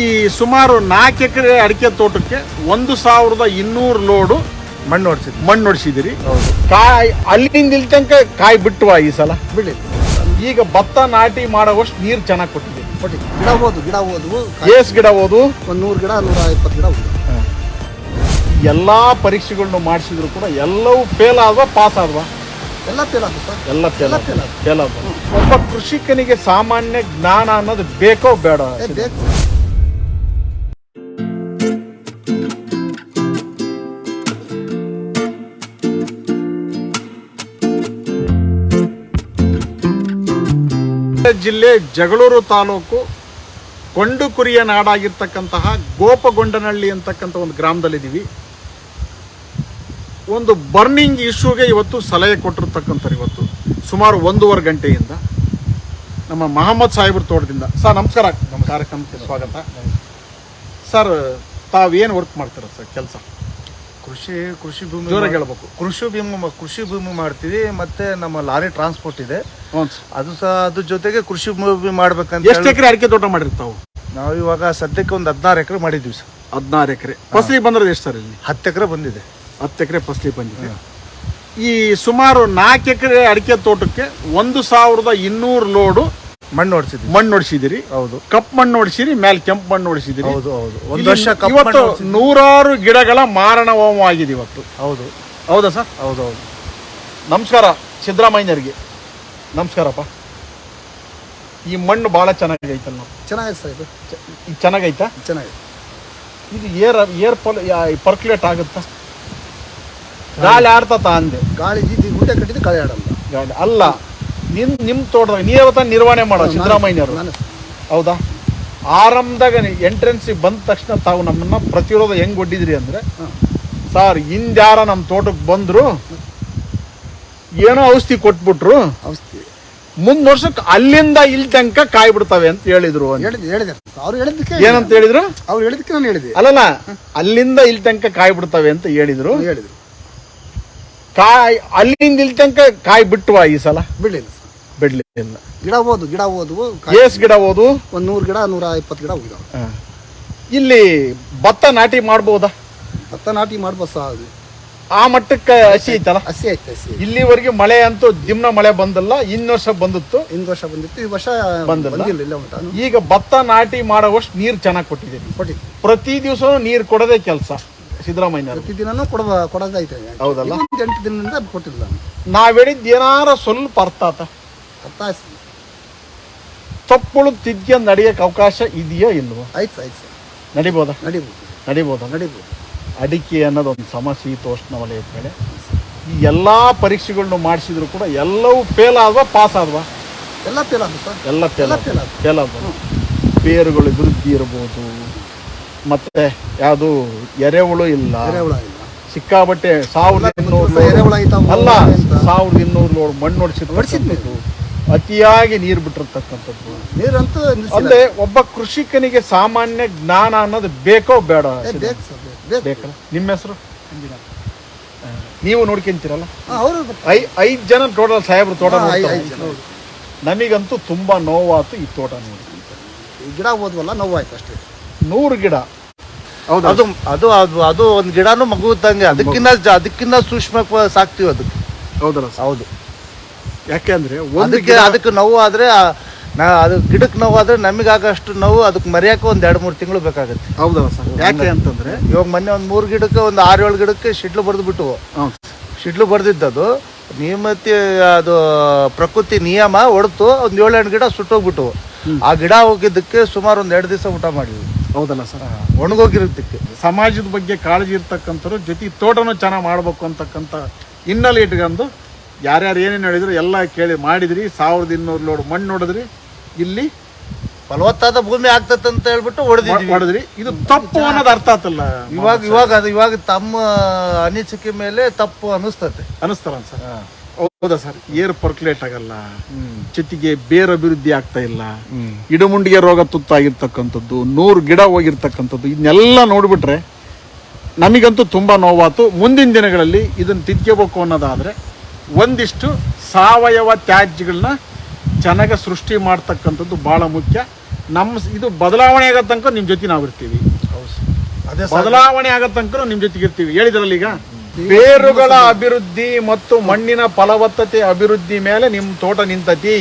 ಈ ಸುಮಾರು ನಾಲ್ಕು ಎಕರೆ ಅಡಿಕೆ ತೋಟಕ್ಕೆ ಒಂದು ಸಾವಿರದ ಇನ್ನೂರು ಲೋಡು ಮಣ್ಣು ಹೊಡ್ಸಿದ್ವಿ ಮಣ್ಣು ಹೊಡಿಸಿದಿರಿ ಹೌದು. ಕಾಯಿ ಅಲ್ಲಿಂದ ಇಲ್ಲಿ ತನಕ ಕಾಯಿ ಬಿಟ್ಟುವ ಈ ಸಲ? ಬಿಡಿ ಈಗ ಭತ್ತ ನಾಟಿ ಮಾಡೋವಷ್ಟು ನೀರು ಚೆನ್ನಾಗಿ ಕೊಟ್ಟಿದೆ. ಬಟ್ ಗಿಡ ಹೋದು ಗಿಡ ಹೋದ್ವು ಏಸ್ ಗಿಡ ಓದು ಒಂದು ನೂರು ಗಿಡ ನೂರ ಇಪ್ಪತ್ತು ಗಿಡ ಹೋದು. ಎಲ್ಲಾ ಪರೀಕ್ಷೆಗಳನ್ನು ಮಾಡಿಸಿದ್ರು ಕೂಡ ಎಲ್ಲವೂ ಫೇಲ್ ಆದ್ವಾ ಪಾಸ್ ಆದ್ವಾ? ಎಲ್ಲ ಫೇಲ್ ಆಗುತ್ತೆ ಸರ್. ಎಲ್ಲ ಫೇಲ್. ಫೇಲ್ ಆದ್ವಾ. ಒಬ್ಬ ಕೃಷಿಕನಿಗೆ ಸಾಮಾನ್ಯ ಜ್ಞಾನ ಅನ್ನೋದು ಬೇಕೋ ಬೇಡ? ಬೇಕು. ಜಿಲ್ಲೆ ಜಗಳೂರು ತಾಲೂಕು ಕೊಂಡು ಕುರಿಯ ನಾಡಾಗಿರ್ತಕ್ಕಂತಹ ಗೋಪಗೊಂಡನಹಳ್ಳಿ ಅಂತಕ್ಕಂಥ ಒಂದು ಗ್ರಾಮದಲ್ಲಿದ್ದೀವಿ. ಒಂದು ಬರ್ನಿಂಗ್ ಇಶ್ಯೂಗೆ ಇವತ್ತು ಸಲಹೆ ಕೊಟ್ಟಿರ್ತಕ್ಕಂಥವ್ರು ಇವತ್ತು. ಸುಮಾರು ಒಂದೂವರೆ ಗಂಟೆಯಿಂದ ನಮ್ಮ ಮಹಮ್ಮದ್ ಸಾಹೇಬ್ರ ತೋಟದಿಂದ. ಸರ್ ನಮಸ್ಕಾರ. ನಮ್ಮ ಕಾರ್ಯಕ್ರಮಕ್ಕೆ ಸ್ವಾಗತ. ಸರ್ ತಾವೇನು ವರ್ಕ್ ಮಾಡ್ತೀರ ಸರ್ ಕೆಲಸ? ಕೃಷಿ ಕೃಷಿ ಭೂಮಿ ಜೋರಾಗಿ ಹೇಳ್ಬೇಕು. ಕೃಷಿ ಭೂಮಿ ಕೃಷಿ ಭೂಮಿ ಮಾಡ್ತೀವಿ ಮತ್ತೆ ನಮ್ಮ ಲಾರಿ ಟ್ರಾನ್ಸ್ಪೋರ್ಟ್ ಇದೆ. ಅದು ಸಹ ಅದ್ರ ಜೊತೆಗೆ ಕೃಷಿ ಭೂಮಿ ಮಾಡ್ಬೇಕಂತ ಎಷ್ಟು ಎಕರೆ ಅಡಿಕೆ ತೋಟ ಮಾಡಿರ್ತಾವು ನಾವು ಇವಾಗ ಸದ್ಯಕ್ಕೆ ಒಂದು ಹದಿನಾರು ಎಕರೆ ಮಾಡಿದ್ವಿ ಸರ್. ಹದಿನಾರು ಎಕರೆ. ಫಸಲಿ ಬಂದ್ರೆ ಎಷ್ಟು ಸರ್ ಇಲ್ಲಿ? ಹತ್ತು ಎಕರೆ ಬಂದಿದೆ. ಹತ್ತು ಎಕರೆ ಫಸಲಿ ಬಂದಿದೆ. ಈ ಸುಮಾರು ನಾಲ್ಕು ಎಕರೆ ಅಡಿಕೆ ತೋಟಕ್ಕೆ ಒಂದು ಸಾವಿರದ ಇನ್ನೂರು ಲೋಡು ಮಣ್ಣು ಹೊಡ್ಸಿದ್ವಿ ಮಣ್ಣು ಹೊಡಿಸಿದಿರಿ ಹೌದು. ಕಪ್ ಮಣ್ಣು ಹೊಡಿಸಿರಿ ಮೇಲೆ ಕೆಂಪು ಮಣ್ಣು ಹೊಡಿಸಿದಿರಿ ಹೌದು ಹೌದು. ಒಂದು ವರ್ಷ ಕಪ್ಪು ಇವತ್ತು ಮಣ್ಣು ಹೊಡ್ಸಿದ್ವಿ. ನೂರಾರು ಗಿಡಗಳ ಮಾರಣ ಹೋಮ ಆಗಿದೆ ಇವತ್ತು. ಹೌದು. ಹೌದಾ ಸರ್? ಹೌದು ಹೌದು. ನಮಸ್ಕಾರ ಸಿದ್ದರಾಮಯ್ಯರಿಗೆ ನಮಸ್ಕಾರಪ್ಪ. ಈ ಮಣ್ಣು ಭಾಳ ಚೆನ್ನಾಗೈತಲ್ಲ ಚೆನ್ನಾಗಿದೆ ಸರ್ ಇದು. ಇದು ಚೆನ್ನಾಗೈತಾ? ಚೆನ್ನಾಗಿದೆ ಇದು ಏರ್ ಏರ್ ಪಲ್ ಪರ್ಕ್ಯುಲೇಟ್ ಆಗುತ್ತಾ? ಗಾಳಿ ಆಡ್ತತ ಅಂದೆ ಗಾಳಿ ಇದು ಗುಡ್ಡೆ ಕಟ್ಟಿದ್ದು ಗಾಳಿ ಆಡಲ್ಲ. ಗಾಡಿ ಅಲ್ಲ. ನಿನ್ ನಿಮ್ಮ ತೋಟದಾಗ ನೀರ ನಿರ್ವಹಣೆ ಮಾಡೋ ಸಿದ್ದರಾಮಯ್ಯವರು ಹೌದಾ? ಆರಂಭದಾಗ ಎಂಟ್ರೆನ್ಸಿಗೆ ಬಂದ ತಕ್ಷಣ ತಾವು ನಮ್ಮನ್ನ ಪ್ರತಿರೋಧ ಹೆಂಗ್ ಒಡ್ಡಿದ್ರಿ ಅಂದ್ರೆ ಸರ್ ಹಿಂದ್ಯಾರ ನಮ್ಮ ತೋಟಕ್ಕೆ ಬಂದ್ರು ಏನೋ ಔಷಧಿ ಕೊಟ್ಬಿಟ್ರು ಔಷಧಿ. ಮುಂದ್ ವರ್ಷಕ್ಕೆ ಅಲ್ಲಿಂದ ಇಲ್ಲಿ ತನಕ ಕಾಯಿ ಬಿಡ್ತವೆ ಅಂತ. ಹೇಳಿದ್ರು ಅವ್ರು ಹೇಳಿದ್ದಕ್ಕೆ ಏನಂತ ಹೇಳಿದ್ರು? ಅವ್ರು ಹೇಳಿದಕ್ಕೆ ನಾನು ಹೇಳಿದೆ. ಅಲ್ಲಲ್ಲ ಅಲ್ಲಿಂದ ಇಲ್ಲಿ ತನಕ ಕಾಯಿ ಬಿಡ್ತವೆ ಅಂತ ಹೇಳಿದ್ರು. ಹೇಳಿದ್ರು. ಕಾಯಿ ಅಲ್ಲಿಂದ ಇಲ್ಲಿ ತನಕ ಕಾಯಿ ಬಿಟ್ಟುವ ಈ ಸಲ? ಬಿಡಲಿಲ್ಲ. ಬಿಡ್ಲಿಲ್ಲ ಗಿಡ ಹೋದು ಗಿಡ ಹೋದ್ವು ಏಸ್ ಗಿಡ ಓದು ಒಂದು ನೂರು ಗಿಡ ನೂರ ಇಪ್ಪತ್ತು ಗಿಡ ಹೋಗಿದಾವೆ. ಇಲ್ಲಿ ಭತ್ತ ನಾಟಿ ಮಾಡ್ಬೋದಾ? ಭತ್ತ ನಾಟಿ ಮಾಡ್ಬೋದು ಸಹ ಆ ಮಟ್ಟಕ್ಕೆ ಹಸಿ ಐತಲ್ಲ? ಹಸಿ ಐತೆ ಹಸಿ ಇಲ್ಲಿವರೆಗೆ ಮಳೆ ಅಂತೂ ದಿಮ್ನ ಮಳೆ ಬಂದಲ್ಲ ಇನ್ನು ವರ್ಷ ಬಂದಿತ್ತು? ಇನ್ನು ವರ್ಷ ಬಂದಿತ್ತು ಈ ವರ್ಷ ಬಂದಿಲ್ಲ? ಈಗ ಭತ್ತ ನಾಟಿ ಮಾಡೋವಷ್ಟು ನೀರು ಚೆನ್ನಾಗಿ ಕೊಟ್ಟಿದ್ದೀನಿ. ಕೊಟ್ಟಿ ಪ್ರತಿ ದಿವಸ ನೀರು ಕೊಡೋದೇ ಕೆಲಸ ಸಿದ್ದರಾಮಯ್ಯ ಪ್ರತಿದಿನನೂ ಕೊಡ ಕೊಡೋದೈತೆ ಹೌದಲ್ಲ? ಎಂಟು ದಿನದಿಂದ ಕೊಟ್ಟಿಲ್ಲ ನಾವ್ ಹೇಳಿದ್ ಏನಾರ ಸ್ವಲ್ಪ ಅರ್ಥ ಆತ. ತಪ್ಪುಳು ತಿದ್ಯ ನಡೆಯಕ್ಕೆ ಅವಕಾಶ ಇದೆಯೋ ಇಲ್ವೋ? ಆಯ್ತು ಆಯ್ತು ಸರ್. ನಡಿಬೋದಾ? ನಡಿಬೋದು. ನಡಿಬೋದಾ? ನಡಿಬೋದು. ಅಡಿಕೆ ಅನ್ನೋದು ಒಂದು ಸಮಶೀತೋಷ್ಣ ವಲಯದ ಮೇಲೆ. ಈ ಎಲ್ಲಾ ಪರೀಕ್ಷೆಗಳನ್ನು ಮಾಡಿಸಿದ್ರು ಕೂಡ ಎಲ್ಲವೂ ಫೇಲ್ ಆದ್ವಾ ಪಾಸ್ ಆದ್ವಾ? ಎಲ್ಲ ಫೇಲ್ ಸರ್. ಎಲ್ಲ ಫೇಲ್ fail ಆದ್ವು. ಫೇಲ್ ಆದ್ವಾ? ಬೇರುಗಳು ಅಭಿವೃದ್ಧಿ ಇರ್ಬೋದು. ಮತ್ತೆ ಯಾವುದು ಎರೆಹುಳು ಇಲ್ಲ. ಎರೆಹುಳ ಇಲ್ಲ. ಸಿಕ್ಕಾಬಟ್ಟೆ ಸಾವಿರದ ಇನ್ನೂರು ಅಲ್ಲ. ಸಾವಿರದ ಇನ್ನೂರು ಮಣ್ಣು ಮಣ್ಣು ಹೊಡಿಸಿರ್ತಕ್ಕಂಥದ್ದು ಅತಿಯಾಗಿ ನೀರು ಬಿಟ್ಟಿರ್ತಕ್ಕಂಥದ್ದು. ನೀರಂತೂ. ಅಂದ್ರೆ ಒಬ್ಬ ಕೃಷಿಕನಿಗೆ ಸಾಮಾನ್ಯ ಜ್ಞಾನ ಅನ್ನೋದು ಬೇಕೋ ಬೇಡ ಏ, ಬೇಕು ಸರ್ ಬೇಕು, ಬೇಕು. ಬೇಕಲ್ಲ ನಿಮ್ಮ ಹೆಸರು? ನೀವು ನೋಡ್ಕೊಂತೀರಲ್ಲ? ಅವರು ಐ ಐದು ಜನ ಟೋಟಲ್ ಸಾಹೇಬ್ರು ತೋಟ ನಮಗಂತೂ ತುಂಬಾ ನೋವಾತು ಈ ತೋಟ ನೋಡಿ. ಗಿಡ ಹೋದ್ವಲ್ಲ ನೋವಾಯ್ತು ಅಷ್ಟೇ. ನೂರು ಗಿಡ. ಹೌದು. ಅದು ಅದು ಅದು ಅದು ಒಂದು ಗಿಡನೂ ಮಗು ಇದ್ದಂಗೆ ಅದಕ್ಕಿಂತ ಜ- ಅದಕ್ಕಿಂತ ಸೂಕ್ಷ್ಮ ಸಾಕ್ತೀವಿ ಅದಕ್ಕೆ. ಹೌದಲ್ಲ ಹೌದು. ಯಾಕೆಂದ್ರೆ ಒಂದು ಅದಕ್ಕೆ ಅದಕ್ಕೆ ನೋವು ಆದ್ರೆ ನಾ ಅದು ಗಿಡಕ್ಕೆ ನೋವು ಆದ್ರೆ ನಮಗಾಗಷ್ಟು ನೋವು ಅದಕ್ಕೆ ಮರೆಯೋಕೆ ಒಂದು ಎರಡು ಮೂರು ತಿಂಗಳು ಬೇಕಾಗುತ್ತೆ. ಹೌದಾ ಸರ್. ಯಾಕೆ ಅಂತಂದ್ರೆ ಇವಾಗ ಮೊನ್ನೆ ಒಂದು ಮೂರು ಗಿಡಕ್ಕೆ ಒಂದು ಆರು ಏಳು ಗಿಡಕ್ಕೆ ಶಿಡ್ಲು ಬರೆದು ಬಿಟ್ಟವು. ಶಿಡ್ಲು ಬರೆದಿದ್ದದು ನಿಯಮತಿ ಅದು ಪ್ರಕೃತಿ ನಿಯಮ ಹೊಡೆತು ಒಂದು ಏಳು ಎಂಟು ಗಿಡ ಸುಟ್ಟೋಗ್ಬಿಟ್ಟು ಆ ಗಿಡ ಹೋಗಿದ್ದಕ್ಕೆ ಸುಮಾರು ಒಂದು ಎರಡು ದಿವಸ ಊಟ ಮಾಡಿದ್ವಿ. ಹೌದಲ್ಲ ಸರ್? ಒಣಗೋಗಿರೋದಕ್ಕೆ. ಸಮಾಜದ ಬಗ್ಗೆ ಕಾಳಜಿ ಇರ್ತಕ್ಕಂಥವ್ರು ಜೊತೆ ತೋಟನೂ ಚೆನ್ನಾಗಿ ಮಾಡ್ಬೇಕು ಅಂತಕ್ಕಂಥ ಹಿನ್ನೆಲೆ ಇಟ್ಕೊಂಡು ಯಾರ್ಯಾರು ಏನೇನು ಹೇಳಿದ್ರು ಎಲ್ಲ ಕೇಳಿ ಮಾಡಿದ್ರಿ. ಸಾವಿರದ ಇನ್ನೂರು ಲೋಡ್ ಮಣ್ಣು ನೋಡಿದ್ರಿ ಇಲ್ಲಿ ಫಲವತ್ತಾದ ಭೂಮಿ ಆಗ್ತದೆ ಅಂತ ಹೇಳ್ಬಿಟ್ಟು ಹೊಡೆದಿದ್ವಿ. ಹೊಡೆದ್ರಿ. ಇದು ತಪ್ಪು ಅನ್ನೋದು ಅರ್ಥ ಆತಲ್ಲ ಇವಾಗ ಇವಾಗ ಅದು ಇವಾಗ ತಮ್ಮ ಅನಿಸಿಕೆ ಮೇಲೆ ತಪ್ಪು ಅನಿಸ್ತತೆ ಅನಿಸ್ತಾರ ಸರ್? ಹೌದಾ ಸರ್? ಏರ್ ಪರ್ಕ್ಯುಲೇಟ್ ಆಗಲ್ಲ. ಜೊತೆಗೆ ಬೇರ್ ಅಭಿವೃದ್ಧಿ ಆಗ್ತಾ ಇಲ್ಲ. ಇಡಮುಂಡಿಗೆ ರೋಗ ತುತ್ತಾಗಿರ್ತಕ್ಕಂಥದ್ದು ನೂರು ಗಿಡ ಹೋಗಿರ್ತಕ್ಕಂಥದ್ದು ಇದನ್ನೆಲ್ಲ ನೋಡ್ಬಿಟ್ರೆ ನಮಗಂತೂ ತುಂಬಾ ನೋವಾತು. ಮುಂದಿನ ದಿನಗಳಲ್ಲಿ ಇದನ್ನ ತಿದ್ಕೋಬೇಕು ಅನ್ನೋದಾದ್ರೆ ಒಂದಿಷ್ಟು ಸಾವಯವ ತ್ಯಾಜ್ಯಗಳನ್ನ ಚೆನ್ನಾಗಿ ಸೃಷ್ಟಿ ಮಾಡ್ತಕ್ಕಂಥದ್ದು ಭಾಳ ಮುಖ್ಯ. ನಮ್ಮ ಇದು ಬದಲಾವಣೆ ಆಗೋ ತನಕ ನಿಮ್ಮ ಜೊತೆ ನಾವು ಇರ್ತೀವಿ. ಅದೇ ಬದಲಾವಣೆ ಆಗೋ ತನಕ ನಿಮ್ಮ ಜೊತೆಗೆ ಇರ್ತೀವಿ. ಹೇಳಿದ್ರಲ್ಲ ಈಗ? ಬೇರುಗಳ ಅಭಿವೃದ್ಧಿ ಮತ್ತು ಮಣ್ಣಿನ ಫಲವತ್ತತೆ ಅಭಿವೃದ್ಧಿ ಮೇಲೆ ನಿಮ್ಮ ತೋಟ ನಿಂತತಿ.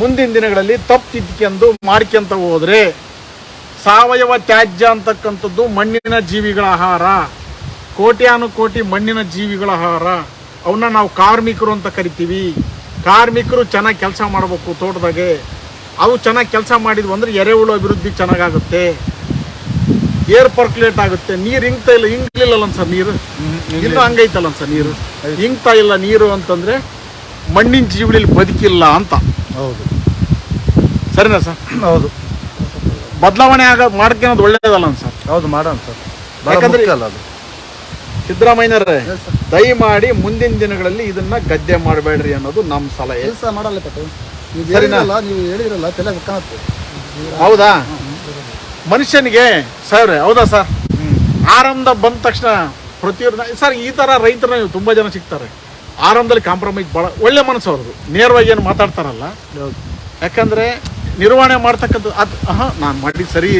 ಮುಂದಿನ ದಿನಗಳಲ್ಲಿ ತಪ್ಪು ಮಾರ್ಕೆಂತ ಹೋದ್ರೆ ಸಾವಯವ ತ್ಯಾಜ್ಯ ಅಂತಕ್ಕಂಥದ್ದು ಮಣ್ಣಿನ ಜೀವಿಗಳ ಆಹಾರ. ಕೋಟ್ಯಾನು ಕೋಟಿ ಮಣ್ಣಿನ ಜೀವಿಗಳ ಆಹಾರ. ಅವನ್ನ ನಾವು ಕಾರ್ಮಿಕರು ಅಂತ ಕರಿತೀವಿ. ಕಾರ್ಮಿಕರು ಚೆನ್ನಾಗಿ ಕೆಲಸ ಮಾಡಬೇಕು ತೋಟದಾಗೆ. ಅವು ಚೆನ್ನಾಗಿ ಕೆಲಸ ಮಾಡಿದ್ವು ಅಂದ್ರೆ ಎರೆಹುಳು ಅಭಿವೃದ್ಧಿ ಚೆನ್ನಾಗಾಗುತ್ತೆ. ಏರ್ ಪರ್ಕ್ಯುಲೇಟ್ ಆಗುತ್ತೆ. ನೀರು ಹಿಂಗ್ತಾ ಇಲ್ಲ ಇಂಗ್ಲಿಲ್ಲ ಸರ್ ನೀರು? ಇನ್ನೂ ಹಂಗೈತಲ್ಲ ಸರ್ ನೀರು? ಹಿಂಗ್ತಾ ಇಲ್ಲ ನೀರು ಅಂತಂದ್ರೆ ಮಣ್ಣಿನ ಜೀವಳಿಲಿ ಬದುಕಿಲ್ಲ ಅಂತ. ಹೌದು. ಸರಿನಾ ಸರ್? ಹೌದು. ಬದಲಾವಣೆ ಆಗ ಮಾಡ್ಕೊಳೋದು ಒಳ್ಳೇದಲ್ಲ ಸರ್? ಹೌದು ಮಾಡೋಣ ಸರ್. ಯಾಕಂದ್ರೆ- ಅದು. ಸಿದ್ದರಾಮಯ್ಯರೇ ದಯಮಾಡಿ ಮುಂದಿನ ದಿನಗಳಲ್ಲಿ ಇದನ್ನ ಗದ್ದೆ ಮಾಡಬೇಡ್ರಿ ಅನ್ನೋದು ನಮ್ಮ ಸಲಹೆ. ಕೆಲಸ ಮಾಡಲ್ಲ ಪಟ್ಟು ನೀವು? ಹೇಳಿರಲ್ಲ ನೀವು ಹೇಳಿರಲ್ಲ ತಲೆ ಕಾಣುತ್ತೆ ಹೌದಾ? ಮನುಷ್ಯನಿಗೆ ಸರ್ ಹೌದಾ ಸರ್? ಆರಂಭ ಬಂದ ತಕ್ಷಣ ಪ್ರತಿಯೊಂದು ಸರ್ ಈ ತರ ರೈತರ ತುಂಬಾ ಜನ ಸಿಗ್ತಾರೆ. ಆರಂಭದಲ್ಲಿ ಕಾಂಪ್ರಮೈಸ್ ಭಾಳ ಒಳ್ಳೆ ಮನಸ್ಸು ಅವ್ರದ್ದು. ನೇರವಾಗಿ ಏನು ಮಾತಾಡ್ತಾರಲ್ಲ. ಯಾಕಂದ್ರೆ ನಿರ್ವಹಣೆ ಮಾಡ್ತಕ್ಕಂಥದ್ದು ಅದು ಹಾಂ ನಾನು ಮಾಡಿ ಸರಿ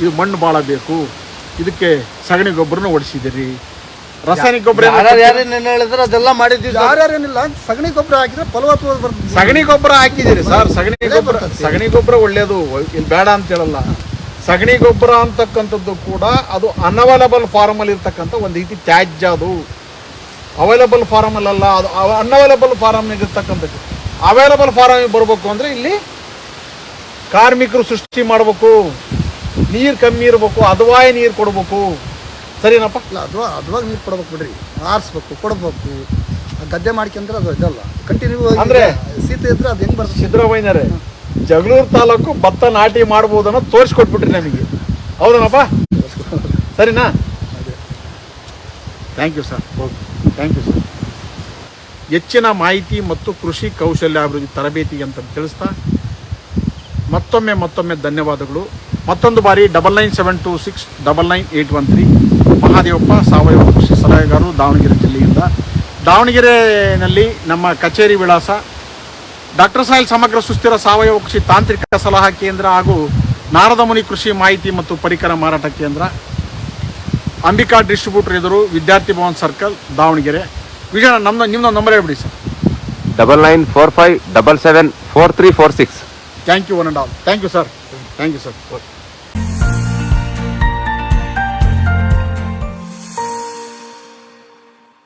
ಇದು ಮಣ್ಣು ಭಾಳ ಬೇಕು ಇದಕ್ಕೆ ಸಗಣಿ ಗೊಬ್ಬರನ ಓಡಿಸಿದಿರಿ ರಾಸಾಯನಿಕ ಗೊಬ್ಬರ ಯಾರು ಯಾರೇನು ಹೇಳಿದ್ರೆ ಅದೆಲ್ಲ ಮಾಡಿದ್ವಿ. ಯಾರ್ಯಾರೇನಿಲ್ಲ? ಸಗಣಿ ಗೊಬ್ಬರ ಹಾಕಿದ್ರೆ ಫಲವತ್ತು ಬರ್ತದೆ ಸಗಣಿ ಗೊಬ್ಬರ ಹಾಕಿದಿರಿ ಸರ್. ಸಗಣಿ ಗೊಬ್ಬರ ಸಗಣಿ ಗೊಬ್ಬರ ಒಳ್ಳೇದು. ಇಲ್ಲಿ ಬೇಡ ಅಂತ ಹೇಳಲ್ಲ. ಸಗಣಿ ಗೊಬ್ಬರ ಅಂತಕ್ಕಂಥದ್ದು ಕೂಡ ಅದು ಅನ್ಅವೈಲಬಲ್ ಫಾರ್ಮ್ ಅಲ್ಲಿ ಇರ್ತಕ್ಕಂಥ ಒಂದು ರೀತಿ ತ್ಯಾಜ್ಯ ಅದು. ಅವೈಲಬಲ್ ಫಾರಮಲ್ಲ ಅಲ್ಲ ಅದು ಅನ್ಅವೈಲಬಲ್ ಫಾರ್ಮ್ ಇರ್ತಕ್ಕಂಥದ್ದು. ಅವೈಲಬಲ್ ಫಾರ್ಮ್ ಬರಬೇಕು ಅಂದ್ರೆ ಇಲ್ಲಿ ಕಾರ್ಮಿಕರು ಸೃಷ್ಟಿ ಮಾಡಬೇಕು. ನೀರು ಕಮ್ಮಿ ಇರಬೇಕು ಅದವಾಯಿ ನೀರು ಕೊಡಬೇಕು. ಸರಿನಪ್ಪ? ಇಲ್ಲ ಅದು ಅದ್ವಾಗ ನೀರು ಕೊಡ್ಬೇಕು ಬಿಡ್ರಿ. ಆರಿಸ್ಬೇಕು ಕೊಡ್ಬೇಕು. ಗದ್ದೆ ಮಾಡ್ಕೊಂಡ್ರೆ ಅದು ಇದಲ್ಲ. ಕಂಟಿನ್ಯೂ ಅಂದ್ರೆ- ಸೀತೆ ಇದ್ರೆ ಅದು ಹೆಂಗ್ ಬರ್ತದೆ? ಸಿದ್ದರಾಮಯ್ಯನರೇ ಜಗಳೂರು ತಾಲೂಕು ಭತ್ತ ನಾಟಿ ಮಾಡ್ಬೋದನ್ನ ಅನ್ನೋ ತೋರಿಸ್ಕೊಟ್ಬಿಟ್ರಿ ನಮಗೆ. ಹೌದನಪ್ಪ? ಸರಿನಾ? Thank you sir okay thank you sir ಹೆಚ್ಚಿನ ಮಾಹಿತಿ ಮತ್ತು ಕೃಷಿ ಕೌಶಲ್ಯಾಭಿವೃದ್ಧಿ ತರಬೇತಿ ಅಂತ ತಿಳಿಸ್ತಾ ಮತ್ತೊಮ್ಮೆ ಮತ್ತೊಮ್ಮೆ ಧನ್ಯವಾದಗಳು. ಮತ್ತೊಂದು ಬಾರಿ double nine seven two six double nine eight one three Mahadevappa ಸಾವಯವ ಕೃಷಿ ಸಲಹೆಗಾರರು ದಾವಣಗೆರೆ ಜಿಲ್ಲೆಯಿಂದ. ದಾವಣಗೆರೆಯಲ್ಲಿ ನಮ್ಮ ಕಚೇರಿ ವಿಳಾಸ ಡಾಕ್ಟರ್ ಸಾಯಿಲ್ ಸಮಗ್ರ ಸುಸ್ಥಿರ ಸಾವಯವ ಕೃಷಿ ತಾಂತ್ರಿಕ ಸಲಹಾ ಕೇಂದ್ರ ಹಾಗೂ ನಾರದಮುನಿ ಕೃಷಿ ಮಾಹಿತಿ ಮತ್ತು ಪರಿಕರ ಮಾರಾಟ ಕೇಂದ್ರ ಅಂಬಿಕಾ ಡಿಸ್ಟ್ರಿಬ್ಯೂಟರ್ ಎದುರು ವಿದ್ಯಾರ್ಥಿ ಭವನ್ ಸರ್ಕಲ್ ದಾವಣಗೆರೆ. ವಿಜಯ ನಮ್ಮ ನಿಮ್ಮ ನಂಬರ್ ಹೇಳ್ಬಿಡಿ sir. Double nine four five double seven four three four six. Thank you one and all thank you sir thank you sir